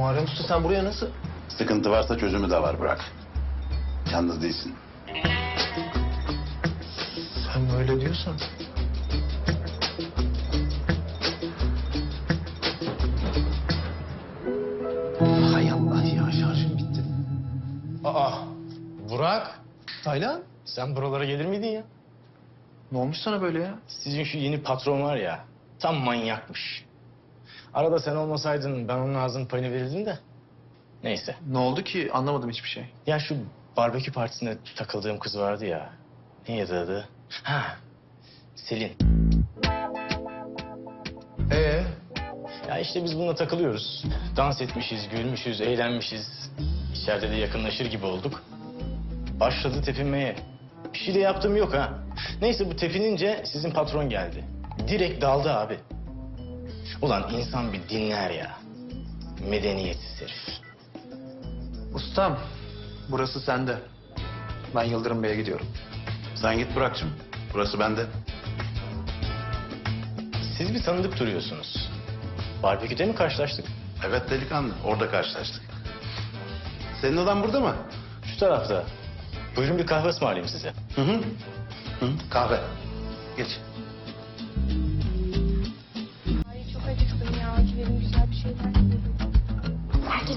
Muharrem Usta sen buraya nasıl? Sıkıntı varsa çözümü de var bırak. Yalnız değilsin. Sen böyle diyorsan. Hay Allah ya şarjım bitti. Aa, Burak. Taylan Sen buralara gelir miydin ya? ne olmuş sana böyle ya? Sizin şu yeni patron var ya, tam manyakmış. Arada sen olmasaydın ben onun ağzının payını verirdim de. Neyse. Ne oldu ki anlamadım hiçbir şey. Ya şu barbekü partisinde takıldığım kız vardı ya. Neydi adı? Ha, Selin. Ee, Ya işte biz bununla takılıyoruz. Dans etmişiz, gülmüşüz, eğlenmişiz. İçeride de yakınlaşır gibi olduk. Başladı tepinmeye. Bir şey de yaptığım yok ha. Neyse bu tepinince sizin patron geldi. Direkt daldı abi. Ulan insan bir dinler ya. Medeniyetsiz herif. ustam burası sende. Ben Yıldırım Bey'e gidiyorum. Sen git Burak'cığım. Burası bende. Siz bir tanıdık duruyorsunuz. Barbeküde mi karşılaştık? Evet delikanlı. Orada karşılaştık. Senin odan burada mı? Şu tarafta. Buyurun bir kahve ısmarlayayım size. Hı hı. hı. Kahve. Geç.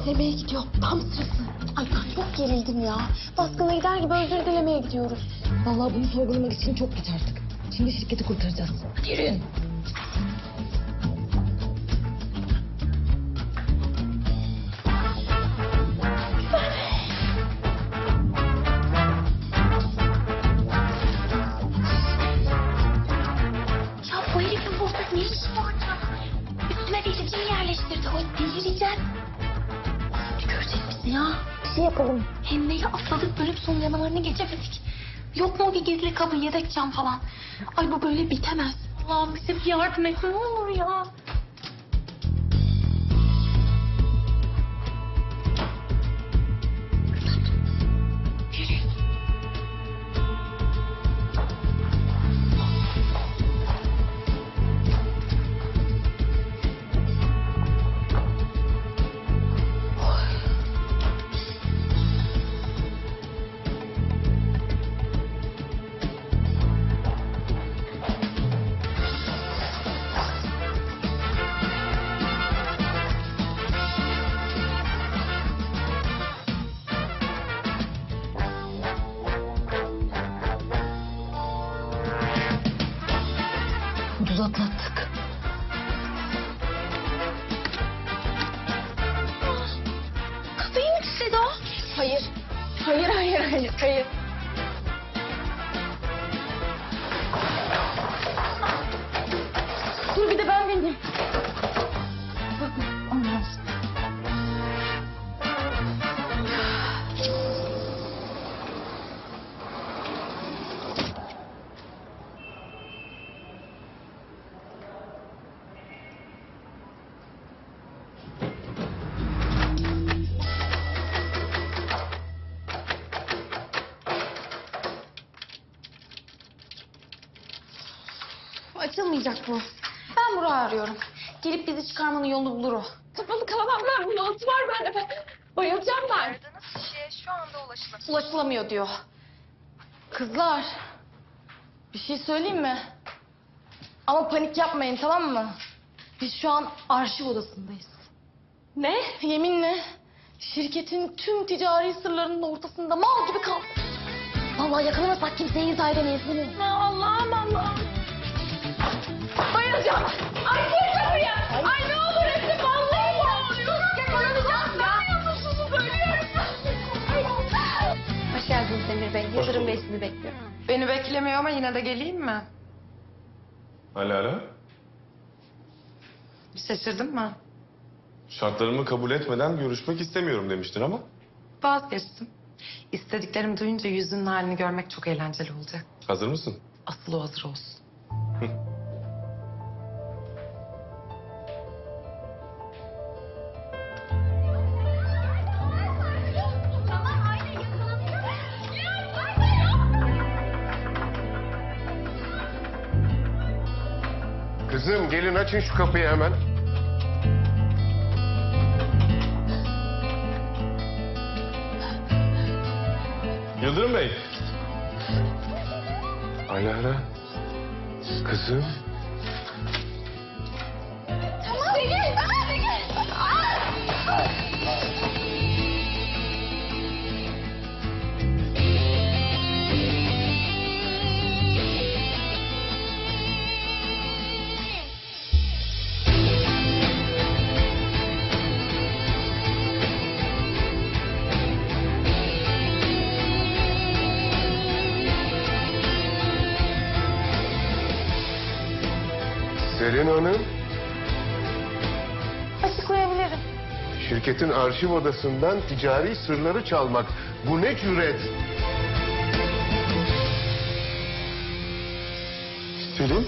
Yemeğe gidiyor. Tam sırası. Ay çok gerildim ya. Baskına gider gibi özür dilemeye gidiyoruz. Vallahi bunu sorgulamak için çok geç artık. Şimdi şirketi kurtaracağız. Hadi yürüyün. Şey yapalım. Hem neyi atladık bölüm sonu yamalarını geçemedik. Yok mu bir gizli kabı yedek cam falan? Ay bu böyle bitemez. Allah'ım bize bir yardım et ne olur ya. Ucuz atlattık. Kafayı mı istedi o? Hayır. Hayır, hayır, hayır, hayır. Açılmayacak bu. Ben Burak'ı arıyorum. Gelip bizi çıkarmanın yolunu bulur o. Kapalı kalamam ben. Bunun altı var bende. Ben bayılacağım ben. Aradığınız kişiye şu anda ulaşılamıyor. Ulaşılamıyor diyor. Kızlar. Bir şey söyleyeyim mi? Ama panik yapmayın tamam mı? Biz şu an arşiv odasındayız. Ne? Yeminle. Şirketin tüm ticari sırlarının ortasında mal gibi kaldık. Vallahi yakalamazsak kimseye izah edemeyiz bunu. Allah'ım Allah'ım. Bayılacağım. Ay gel buraya. Ay, ne olur Esin vallahi boğuluyorum. Bayılacağım ya. Ölüyorum. Hoş geldiniz Demir Bey. Yıldırım Bey sizi bekliyor. Beni beklemiyor ama yine de geleyim mi? Hala hala. Şaşırdın mı? Şartlarımı kabul etmeden görüşmek istemiyorum demiştin ama. Vazgeçtim. İstediklerimi duyunca yüzünün halini görmek çok eğlenceli olacak. Hazır mısın? Asıl o hazır olsun. Kızım gelin açın şu kapıyı hemen. Yıldırım Bey. Alara. Kızım. Selin Hanım, Açıklayabilirim. şirketin arşiv odasından ticari sırları çalmak. Bu ne cüret? Selin?